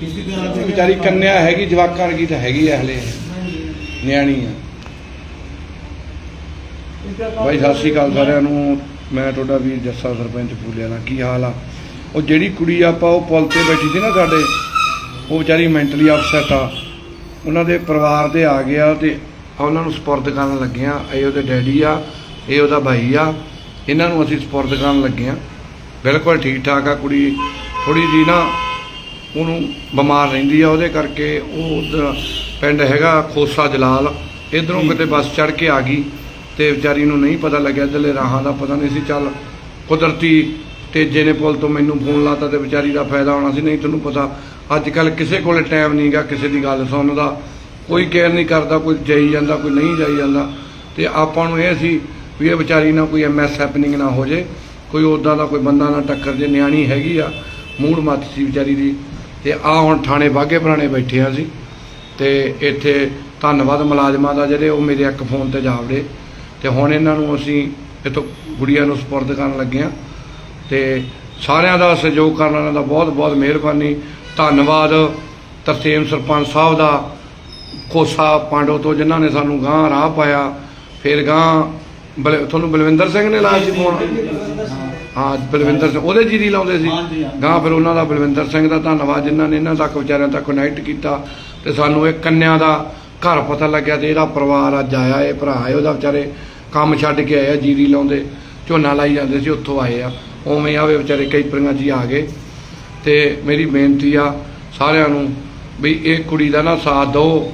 ਕਿਸੇ ਤਰ੍ਹਾਂ ਵਿਚਾਰੀ ਕੰਨਿਆ ਹੈਗੀ ਜਵਾਕਾਂ ਵਰਗੀ ਤਾਂ ਹੈਗੀ ਆ ਨਿਆਣੀ ਆ। ਬਾਈ ਸਤਿ ਸ਼੍ਰੀ ਸਾਰਿਆਂ ਨੂੰ। ਮੈਂ ਤੁਹਾਡਾ ਵੀਰ ਜੱਸਾ ਸਰਪੰਚ ਫੂਲਿਆ ਦਾ। ਕੀ ਹਾਲ ਆ? ਉਹ ਜਿਹੜੀ ਕੁੜੀ ਆਪਾਂ ਉਹ ਪੁਲ ਤੇ ਬੈਠੀ ਸੀ ਨਾ ਸਾਡੇ ਉਹ ਵਿਚਾਰੀ ਮੈਂਟਲੀ ਅਪਸੈਟ ਆ। ਉਹਨਾਂ ਦੇ ਪਰਿਵਾਰ ਦੇ ਆ ਗਿਆ ਤੇ ਉਹਨਾਂ ਨੂੰ ਸਪੁਰਦ ਕਰਨ ਲੱਗੇ ਆ। ਇਹ ਉਹਦੇ ਡੈਡੀ ਆ ਇਹ ਉਹਦਾ ਭਾਈ ਆ। ਇਹਨਾਂ ਨੂੰ ਅਸੀਂ ਸਪੁਰਦ ਕਰਨ ਲੱਗੇ ਆ। ਬਿਲਕੁਲ ਠੀਕ ਠਾਕ ਆ ਕੁੜੀ। ਥੋੜੀ ਜੀ ਨਾ ਉਹਨੂੰ ਬਿਮਾਰ ਰਹਿੰਦੀ ਆ, ਉਹਦੇ ਕਰਕੇ ਉਹ ਉੱਧਰ ਪਿੰਡ ਹੈਗਾ ਖੋਸਾ ਜਲਾਲ। ਇਧਰੋਂ ਕਿਤੇ ਬੱਸ ਚੜ ਕੇ ਆ ਗਈ ਤੇ ਵਿਚਾਰੀ ਨੂੰ ਨਹੀਂ ਪਤਾ ਲੱਗਿਆ, ਇੱਧਰਲੇ ਰਾਹਾਂ ਦਾ ਪਤਾ ਨਹੀਂ ਸੀ, ਚੱਲ ਕੁਦਰਤੀ ਤੇਜੇ ਨੇ ਪੁੱਲ ਤੋਂ ਮੈਨੂੰ ਫੋਨ ਲਾਤਾ ਤੇ ਵਿਚਾਰੀ ਦਾ ਫਾਇਦਾ ਹੋਣਾ ਸੀ, ਨਹੀਂ ਤੈਨੂੰ ਪਤਾ। ਅੱਜ ਕੱਲ ਕਿਸੇ ਕੋਲੇ ਟਾਈਮ ਨਹੀਂਗਾ ਕਿਸੇ ਦੀ ਗੱਲ ਸੁਣਨ ਦਾ। ਕੋਈ ਕੇਅਰ ਨਹੀਂ ਕਰਦਾ, ਕੋਈ ਜਾਈ ਜਾਂਦਾ, ਕੋਈ ਨਹੀਂ ਜਾਈ ਜਾਂਦਾ। ਤੇ ਆਪਾਂ ਨੂੰ ਇਹ ਸੀ ਵੀ ਇਹ ਵਿਚਾਰੀ ਨਾਲ ਕੋਈ ਐਮਐਸ ਹੈਪਨਿੰਗ ਨਾ ਹੋ ਜੇ। ਕੋਈ ਉਦਾਂ ਦਾ ਕੋਈ ਬੰਦਾ ਨਾ ਟੱਕਰ ਜੇ, ਨਿਆਣੀ ਹੈਗੀ ਆ, ਮੂੜ ਮੱਤ ਸੀ ਵਿਚਾਰੀ ਦੀ। ਤੇ ਆ ਹੁਣ ਥਾਣੇ ਬਾਗੇ ਪੁਰਾਣੇ ਬੈਠੇ ਆ ਸੀ ਤੇ ਇੱਥੇ ਧੰਨਵਾਦ ਮੁਲਾਜ਼ਮਾਂ ਦਾ ਜਿਹੜੇ ਉਹ ਮੇਰੇ ਇੱਕ ਫੋਨ ਤੇ ਜਾਵੜੇ ਤੇ ਹੁਣ ਇਹਨਾਂ ਨੂੰ ਅਸੀਂ ਇਤੋਂ ਗੁੜੀਆਂ ਨੂੰ ਸਪੁਰਦ ਕਰਨ ਲੱਗੇ ਆ। ਤੇ ਸਾਰਿਆਂ ਦਾ ਸਹਿਯੋਗ ਕਰਨ ਵਾਲਿਆਂ ਦਾ ਬਹੁਤ ਬਹੁਤ ਮਿਹਰਬਾਨੀ। ਧੰਨਵਾਦ ਤਰਸੇਮ ਸਰਪੰਚ ਸਾਹਿਬ ਦਾ, ਕੋਸਾ ਪਾਂਡੋ ਤੋਂ ਜਿਨ੍ਹਾਂ ਨੇ ਸਾਨੂੰ ਗਾਂ ਰਾਹ ਪਾਇਆ। ਫਿਰ ਗਾਂ ਬਲ- ਤੁਹਾਨੂੰ ਬਲਵਿੰਦਰ ਸਿੰਘ ਨੇ ਲਾਇਆ ਸੀ ਫੋਨ ਹਾਂ ਬਲਵਿੰਦਰ ਸਿੰਘ। ਉਹਦੇ ਜੀਰੀ ਲਾਉਂਦੇ ਸੀ? ਹਾਂਜੀ, ਹਾਂਜੀ। ਗਾਂ ਫਿਰ ਉਹਨਾਂ ਦਾ ਬਲਵਿੰਦਰ ਸਿੰਘ ਦਾ ਧੰਨਵਾਦ ਜਿਨ੍ਹਾਂ ਨੇ ਇਹਨਾਂ ਤੱਕ ਵਿਚਾਰਿਆਂ ਤੱਕ ਕਨੈਕਟ ਕੀਤਾ ਤੇ ਸਾਨੂੰ ਇਹ ਕੰਨਿਆਂ ਦਾ ਘਰ ਪਤਾ ਲੱਗਿਆ ਤੇ ਇਹਦਾ ਪਰਿਵਾਰ ਅੱਜ ਆਇਆ ਇਹ ਭਰਾ ਹੈ ਉਹਦਾ ਵਿਚਾਰੇ ਕੰਮ ਛੱਡ ਕੇ ਆਏ ਆ ਜੀਰੀ ਲਾਉਂਦੇ। ਝੋਨਾ ਲਾਈ ਜਾਂਦੇ ਸੀ ਉੱਥੋਂ ਆਏ ਆ। ਉਵੇਂ ਆਵੇ ਵਿਚਾਰੇ ਕਈ ਪਰੀਆਂ ਜੀ ਆ ਗਏ। ਤੇ ਮੇਰੀ ਬੇਨਤੀ ਆ ਸਾਰਿਆਂ ਨੂੰ ਵੀ ਇਹ ਕੁੜੀ ਦਾ ਨਾ ਸਾਥ ਦਿਓ।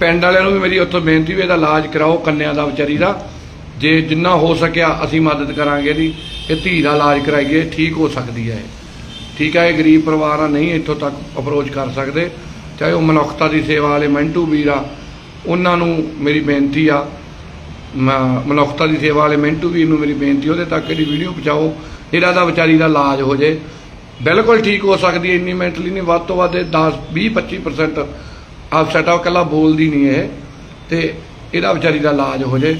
ਪਿੰਡ ਵਾਲਿਆਂ ਨੂੰ ਵੀ ਮੇਰੀ ਉੱਥੋਂ ਬੇਨਤੀ ਵੀ ਇਹਦਾ ਇਲਾਜ ਕਰਾਓ ਕੰਨਿਆਂ ਦਾ ਵਿਚਾਰੀ ਦਾ। ਜੇ ਜਿੰਨਾ ਹੋ ਸਕਿਆ ਅਸੀਂ ਮਦਦ ਕਰਾਂਗੇ ਇਹਦੀ। ਇਹ ਧੀ ਦਾ ਇਲਾਜ ਕਰਾਈਏ, ਠੀਕ ਹੋ ਸਕਦੀ ਹੈ ਠੀਕ ਹੈ, ਇਹ ਗਰੀਬ ਪਰਿਵਾਰ ਆ, ਨਹੀਂ ਇੱਥੋਂ ਤੱਕ ਅਪਰੋਚ ਕਰ ਸਕਦੇ। ਚਾਹੇ ਉਹ ਮਨੁੱਖਤਾ ਦੀ ਸੇਵਾ ਵਾਲੇ, ਮਿੰਟੂ ਵੀਰ ਆ, ਉਹਨਾਂ ਨੂੰ ਮੇਰੀ ਬੇਨਤੀ ਆ, ਮ- ਮਨੁੱਖਤਾ ਦੀ ਸੇਵਾ ਵਾਲੇ ਮਿੰਟੂ ਵੀਰ ਨੂੰ ਮੇਰੀ ਬੇਨਤੀ ਉਹਦੇ ਤੱਕ ਇਹਦੀ ਵੀਡੀਓ ਪਹੁੰਚਾਓ, ਜਿਹੜਾ ਦਾ ਵਿਚਾਰੀ ਦਾ ਇਲਾਜ ਹੋ ਜੇ। ਬਿਲਕੁਲ ਠੀਕ ਹੋ ਸਕਦੀ ਇੰਨੀ ਮੈਂਟਲੀ ਨਹੀਂ, ਵੱਧ ਤੋਂ ਵੱਧ 10 20 25% ਅਪਸੈਟ ਆ ਉਹ ਇਕੱਲਾ ਬੋਲਦੀ ਨਹੀਂ ਇਹ, ਤੇ ਇਹਦਾ ਵਿਚਾਰੀ ਦਾ ਇਲਾਜ ਹੋ ਜੇ।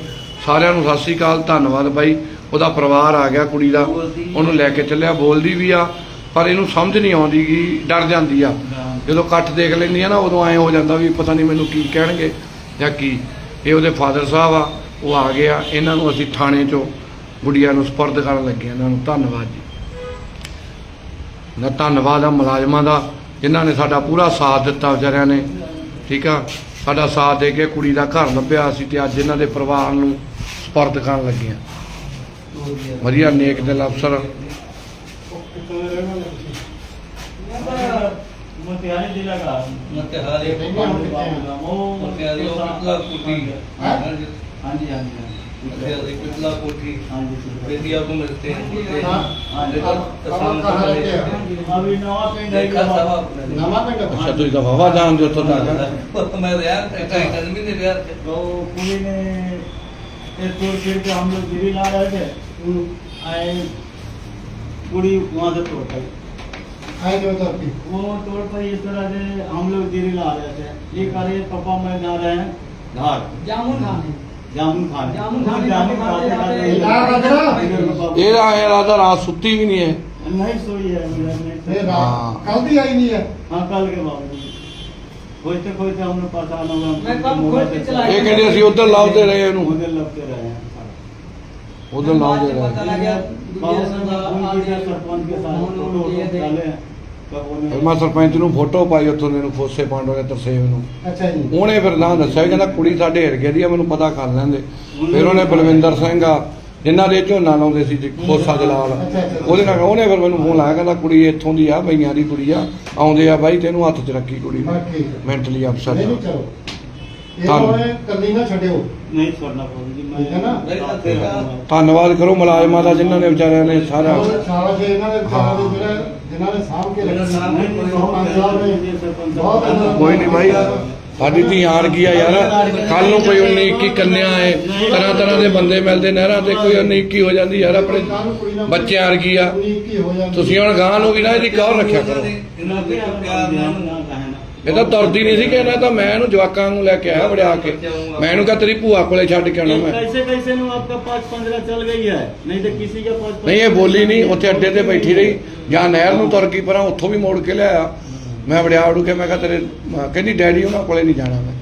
ਸਾਰਿਆਂ ਨੂੰ ਸਤਿ ਸ੍ਰੀ ਅਕਾਲ ਧੰਨਵਾਦ ਬਾਈ। ਉਹਦਾ ਪਰਿਵਾਰ ਆ ਗਿਆ ਕੁੜੀ ਦਾ ਉਹਨੂੰ ਲੈ ਕੇ ਚੱਲਿਆ ਬੋਲਦੀ ਵੀ ਆ ਪਰ ਇਹਨੂੰ ਸਮਝ ਨਹੀਂ ਆਉਂਦੀ ਗੀ ਡਰ ਜਾਂਦੀ ਆ। ਜਦੋਂ ਇਕੱਠ ਦੇਖ ਲੈਂਦੀ ਆ ਨਾ ਉਦੋਂ ਐ ਹੋ ਜਾਂਦਾ ਵੀ ਪਤਾ ਨਹੀਂ ਮੈਨੂੰ ਕੀ ਕਹਿਣਗੇ ਜਾਂ ਕੀ। ਇਹ ਉਹਦੇ ਫਾਦਰ ਸਾਹਿਬ ਆ ਉਹ ਆ ਗਏ ਆ। ਇਹਨਾਂ ਨੂੰ ਅਸੀਂ ਥਾਣੇ ਚੋਂ ਗੁੜੀਆਂ ਨੂੰ ਸਪੁਰਦ ਕਰਨ ਲੱਗੇ ਇਹਨਾਂ ਨੂੰ ਧੰਨਵਾਦ ਜੀ। ਨਾ ਧੰਨਵਾਦ ਆ ਮੁਲਾਜ਼ਮਾਂ ਦਾ ਜਿਨ੍ਹਾਂ ਨੇ ਸਾਡਾ ਪੂਰਾ ਸਾਥ ਦਿੱਤਾ ਵਿਚਾਰਿਆਂ ਨੇ। ਠੀਕ ਆ? ਸਾਡਾ ਸਾਥ ਦੇ ਕੇ ਕੁੜੀ ਦਾ ਘਰ ਲੱਭਿਆ ਸੀ ਤੇ ਅੱਜ ਇਹਨਾਂ ਦੇ ਪਰਿਵਾਰ ਨੂੰ ਸਪਰਦ ਕਰਨ ਲੱਗੇ ਆ ਵਧੀਆ ਨੇਕ ਦਿਲ ਅਫਸਰ। ਮਤਿਆਰੇ ਜ਼ਿਲ੍ਹਾ ਦਾ ਮਤਿਆਰੇ ਉਹ ਮਤਿਆਰੇ ਉਹ ਕੁੱਟੀ ਹਾਂਜੀ ਹਾਂਜੀ। कोठी यदि आपको मिलते हैं अच्छा तो इसका बाबा जान जो तो था मैं यार अकेडमी ने यार तो पूरी ने एक तो फिर के हम लोग दिल्ली ला रहे थे आए पूरी वहाँ से तोड़ पाई खाई जो तोड़ पाई वो तोड़ पाई इस तरह से हम लोग दिल्ली ला रहे थे ये कार्य पापा मैं जा रहे हैं धार जामुन खाने ਜਾਮਨ ਖਾਨ ਜਾਮਨ ਖਾਨ ਜਾਮਨ ਖਾਨ ਇਹਦਾ ਇਹ ਰਾਦਾ ਰਾਤ ਸੁੱਤੀ ਵੀ ਨਹੀਂ ਹੈ। ਨਹੀਂ ਸੋਈ ਹੈ ਇਹ ਰਾਤ ਕੱਲ ਦੀ ਆਈ ਨਹੀਂ ਹੈ। ਹਾਂ ਕੱਲ ਕੇ ਬਾਅਦ ਖੋਜਤੇ ਖੋਜਤੇ ਉਹਨੂੰ ਪਤਾ ਨਾ ਮੈਂ ਕੰਮ ਖੋਜ ਕੇ ਚਲਾਇਆ ਇਹ ਕਹਿੰਦੇ ਅਸੀਂ ਉਧਰ ਲਾਉਂਦੇ ਰਹੇ ਇਹਨੂੰ। ਉਧਰ ਲਾਉਂਦੇ ਰਹੇ ਉਧਰ ਲਾਉਂਦੇ ਰਹੇ ਪਤਾ ਲੱਗਿਆ ਦੂਜੇ ਸਰਪੰਚ ਕੇ ਸਾਥ ਫੋਟੋ ਡਾਲੇ ਫਿਰ ਮੈਂ ਸਰਪੰਚ ਨੂੰ ਫੋਟੋ ਪਾਈ ਉੱਥੋਂ ਦੇ ਨੂੰ ਫੋਸੇ ਪਾਂਡੋ ਨੇ ਤਰਸੇਵ ਨੂੰ। ਅੱਛਾ ਜੀ। ਉਹਨੇ ਫਿਰ ਨਾਂ ਦੱਸਿਆ ਕਹਿੰਦਾ ਕੁੜੀ ਸਾਡੇ ਹਿਰ ਗਈ ਦੀ ਆ ਮੈਨੂੰ ਪਤਾ ਕਰ ਲੈਂਦੇ। ਫਿਰ ਉਹਨੇ ਬਲਵਿੰਦਰ ਸਿੰਘ ਆ ਜਿਨ੍ਹਾਂ ਦੇ ਝੋਨਾ ਲਾਉਂਦੇ ਸੀ ਜੀ ਖੋਸਾ ਜਲਾਲ। ਉਹਦੇ ਨਾਲ ਉਹਨੇ ਫਿਰ ਮੈਨੂੰ ਫੋਨ ਲਾਇਆ ਕਹਿੰਦਾ ਕੁੜੀ ਇੱਥੋਂ ਦੀ ਆ ਬਈਆਂ ਦੀ ਕੁੜੀ ਆ ਆਉਂਦੇ ਆ ਬਾਈ ਤੈਨੂੰ ਹੱਥ 'ਚ ਰੱਖੀ ਕੁੜੀ ਮੈਂਟਲੀ ਅਫਸਰ ਇਹ ਕੱਲੀ ਨਾ ਛੱਡਿਓ। ਧੰਨਵਾਦ ਕਰੋ ਮੁਲਾਜ਼ਮਾਂ ਦਾ ਜਿਨ੍ਹਾਂ ਨੇ ਵਿਚਾਰਿਆਂ ਨੇ ਸਾਰਾ ਸਾਰਾ ਦੇ ਇਹਨਾਂ ਦੇ ਸਾਰਾ ਨੇ ਕੋਈ ਨਹੀਂ ਭਾਈ ਸਾਡੀ ਧੀਆਂ ਆਣ ਆ ਯਾਰ ਕੱਲ ਨੂੰ ਕੋਈ 19 21 ਕੰਨਿਆ ਹੈ ਤਰ੍ਹਾਂ ਤਰ੍ਹਾਂ ਦੇ ਬੰਦੇ ਮਿਲਦੇ ਨਹਿਰਾਂ ਤੇ ਕੋਈ 19 21 ਹੋ ਜਾਂਦੀ ਯਾਰ ਆਪਣੇ ਬੱਚੇ ਬੱਚਿਆਂ ਆਣ ਆ ਤੁਸੀਂ ਹੁਣ ਗਾਂ ਨੂੰ ਵੀ ਨਾ ਇਹਦੀ ਗੌਰ ਰੱਖਿਆ ਕਰੋ ਇਹ ਤਾਂ ਤੁਰਦੀ ਨਹੀਂ ਸੀ ਕਿ ਇਹਨਾਂ ਤਾਂ ਮੈਂ ਇਹਨੂੰ ਜਵਾਕਾਂ ਨੂੰ ਲੈ ਕੇ ਆਇਆ ਵੜਿਆ ਕੇ। ਮੈਂ ਇਹਨੂੰ ਕਹ ਤੇਰੀ ਭੂਆ ਕੋਲੇ ਛੱਡ ਕੇ ਆਉਣਾ ਮੈਂ। ਕੈਸੇ ਕੈਸੇ ਨੂੰ ਆਪਕਾ 5 15 ਚਲ ਗਈ ਹੈ। ਨਹੀਂ ਤਾਂ ਕਿਸੇ ਦਾ 5 ਨਹੀਂ ਇਹ ਬੋਲੀ ਨਹੀਂ ਉੱਥੇ ਅੱਡੇ ਤੇ ਬੈਠੀ ਰਹੀ। ਜਾਂ ਨਹਿਰ ਨੂੰ ਤੁਰ ਗਈ ਪਰਾਂ ਉੱਥੋਂ ਵੀ ਮੋੜ ਕੇ ਲਿਆਇਆ। ਮੈਂ ਵੜਿਆ ਉੜ ਕੇ ਮੈਂ ਕਹ ਤੇਰੇ ਕਹਿੰਦੀ ਡੈਡੀ ਉਹਨਾਂ ਕੋਲੇ ਨਹੀਂ ਜਾਣਾ ਮੈਂ।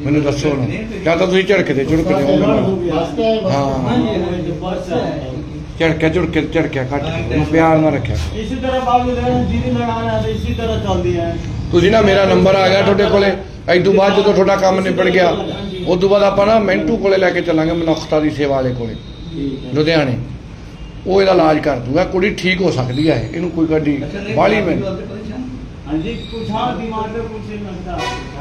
ਮੈਨੂੰ ਦੱਸੋ ਨਾ। ਜਾਂ ਤਾਂ ਤੁਸੀਂ ਝੜਕੇ ਤੇ ਹੋ ਹਾਂ ਝੜਕਿਆ ਝੜਕਿਆ ਝੜਕਿਆ ਕੱਟ ਨੂੰ ਪਿਆਰ ਨਾਲ ਰੱਖਿਆ। ਇਸੇ ਤਰ੍ਹਾਂ ਬਾਬੂ ਜੀ ਦੀ ਲੜਾਈ ਆ ਇਸੇ ਤਰ੍ਹਾਂ ਚੱਲਦੀ ਹੈ। ਤੁਸੀਂ ਨਾ ਮੇਰਾ ਨੰਬਰ ਆ ਗਿਆ ਤੁਹਾਡੇ ਕੋਲੇ ਐ ਤੋਂ ਬਾਅਦ ਜਦੋਂ ਤੁਹਾਡਾ ਕੰਮ ਨਿਬੜ ਗਿਆ ਉਸ ਤੋਂ ਬਾਅਦ ਆਪਾਂ ਨਾ ਮੈਂਟੂ ਕੋਲੇ ਲੈ ਕੇ ਚੱਲਾਂਗੇ ਮਨੁੱਖਤਾ ਦੀ ਸੇਵਾ ਵਾਲੇ ਕੋਲੇ ਲੁਧਿਆਣੇ। ਉਹ ਇਹਦਾ ਇਲਾਜ ਕਰ ਦੂਗਾ ਕੁੜੀ ਠੀਕ ਹੋ ਸਕਦੀ ਹੈ ਇਹਨੂੰ ਕੋਈ ਗੱਡੀ ਬਾਲੀ ਮੈਂ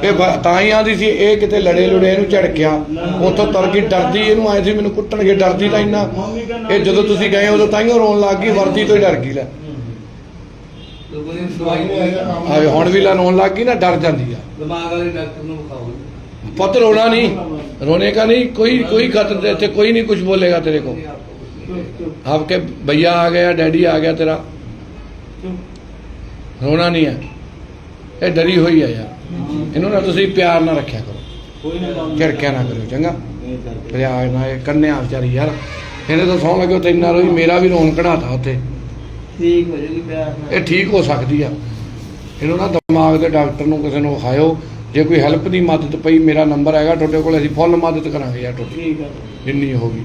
ਇਹ ਤਾਂ ਹੀ ਆਂਦੀ ਸੀ ਇਹ ਕਿਤੇ ਲੜੇ ਲੁੜੇ ਇਹਨੂੰ ਝੜਕਿਆ। ਉੱਥੋਂ ਤਰ ਗਈ ਡਰਦੀ ਇਹਨੂੰ ਆਏ ਸੀ ਮੈਨੂੰ ਕੁੱਟਣਗੇ ਡਰਦੀ ਤਾਂ ਇੰਨਾ। ਇਹ ਜਦੋਂ ਤੁਸੀਂ ਗਏ ਉਦੋਂ ਤਾਂ ਹੀ ਰੋਣ ਲੱਗ ਗਈ ਵਰਦੀ ਤੋਂ ਹੀ ਡਰ ਗਈ ਲੈ। ਦਿਮਾਗ ਆਵੇ ਹੁਣ ਵੀ ਲੈ ਰੋਣ ਲੱਗ ਗਈ ਨਾ ਡਰ ਜਾਂਦੀ ਆ ਵਾਲੇ ਡਾਕਟਰ ਨੂੰ ਵਿਖਾਓ ਪੁੱਤ ਰੋਣਾ ਨਹੀਂ रोने का नहीं कोई कोई खतरे थे कोई नहीं कुछ बोलेगा तेरे को चुप चुप आपके भैया आ गया डैडी आ गया तेरा चुप ਰੋਣਾ ਨਹੀਂ ਹੈ ਇਹ ਡਰੀ ਹੋਈ ਹੈ ਯਾਰ ਇਹਨੂੰ ਨਾ ਤੁਸੀਂ ਪਿਆਰ ਨਾਲ ਰੱਖਿਆ ਕਰੋ कोई नहीं बाबू ਝਿੜਕਿਆ ਨਾ ਕਰਿਓ ਚੰਗਾ नहीं करते। ਪਿਆਰ ਨਾਲ ਇਹ ਕੰਨਿਆ ਵਿਚਾਰੀ ਯਾਰ ਇਹਨੇ ਤਾਂ ਸੌਂ ਲੱਗੇ ਤੇ ਇੰਨਾ ਰੋਈ ਮੇਰਾ ਵੀ ਰੋਣ ਕਢਾਤਾ ਉੱਥੇ ਇਹ ਠੀਕ ਹੋ ਸਕਦੀ ਆ। ਇਹਨੂੰ ਨਾ ਦਿਮਾਗ ਦੇ ਡਾਕਟਰ ਨੂੰ ਕਿਸੇ ਨੂੰ ਖਾਇਓ ਜੇ ਕੋਈ ਹੈਲਪ ਦੀ ਮਦਦ ਪਈ ਮੇਰਾ ਨੰਬਰ ਹੈਗਾ ਤੁਹਾਡੇ ਕੋਲ ਅਸੀਂ ਫੁੱਲ ਮਦਦ ਕਰਾਂਗੇ ਯਾਰ ਤੁਹਾਡੀ। ਠੀਕ ਆ। ਜਿੰਨੀ ਹੋਗੀ